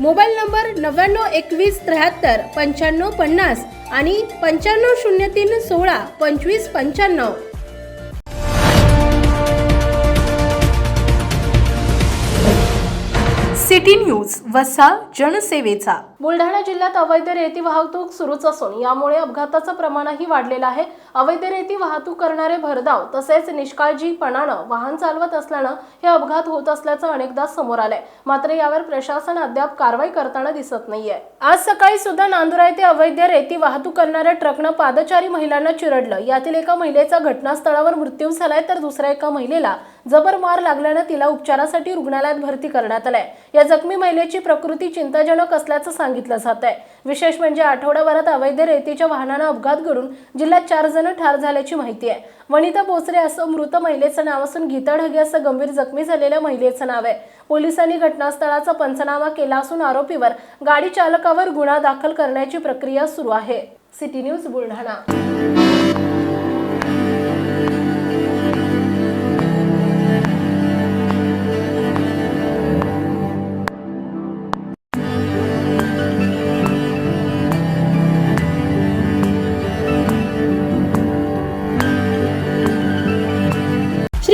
Mobile number नव्याण्णव एकवीस त्र्याहत्तर पंच्याण्णव पन्नास आणि पंच्याण्णव शून्य तीन सोळा पंचवीस पंच्याण्णव. सिटी न्यूज वसा जनसेवेचा. बुलढाणा जिल्ह्यात अवैध रेती वाहतूक सुरूच असून यामुळे अपघाताचं प्रमाणही वाढलेलं आहे. अवैध रेती वाहतूक करणारे भरधाव तसेच निष्काळजीपणानं वाहन चालवत असल्यानं हे अपघात होत असल्याचं अनेकदा समोर आलंय. मात्र यावर प्रशासन अद्याप कारवाई करताना दिसत नाहीये. आज सकाळी सुद्धा नांदुरा येथे अवैध रेती वाहतूक करणाऱ्या ट्रकनं पादचारी महिलांना चिरडलं. यातील एका महिलेचा घटनास्थळावर मृत्यू झालाय तर दुसऱ्या एका महिलेला जबर मार लागल्यानं तिला उपचारासाठी रुग्णालयात भरती करण्यात आलंय. या जखमी महिलेची प्रकृती चिंताजनक असल्याचं सांगितलं जात आहे. विशेष म्हणजे आठवडाभरात अवैध रेतीच्या वाहनानं अपघात घडून जिल्ह्यात चार जण ठार झाल्याची माहिती आहे. वनिता बोचरे असं मृत महिलेचं नाव असून गीता ढगे असं गंभीर जखमी झालेल्या महिलेचं नाव आहे. पोलिसांनी घटनास्थळाचा पंचनामा केला असून आरोपीवर गाडी चालकावर गुन्हा दाखल करण्याची प्रक्रिया सुरू आहे. City news Buldhana.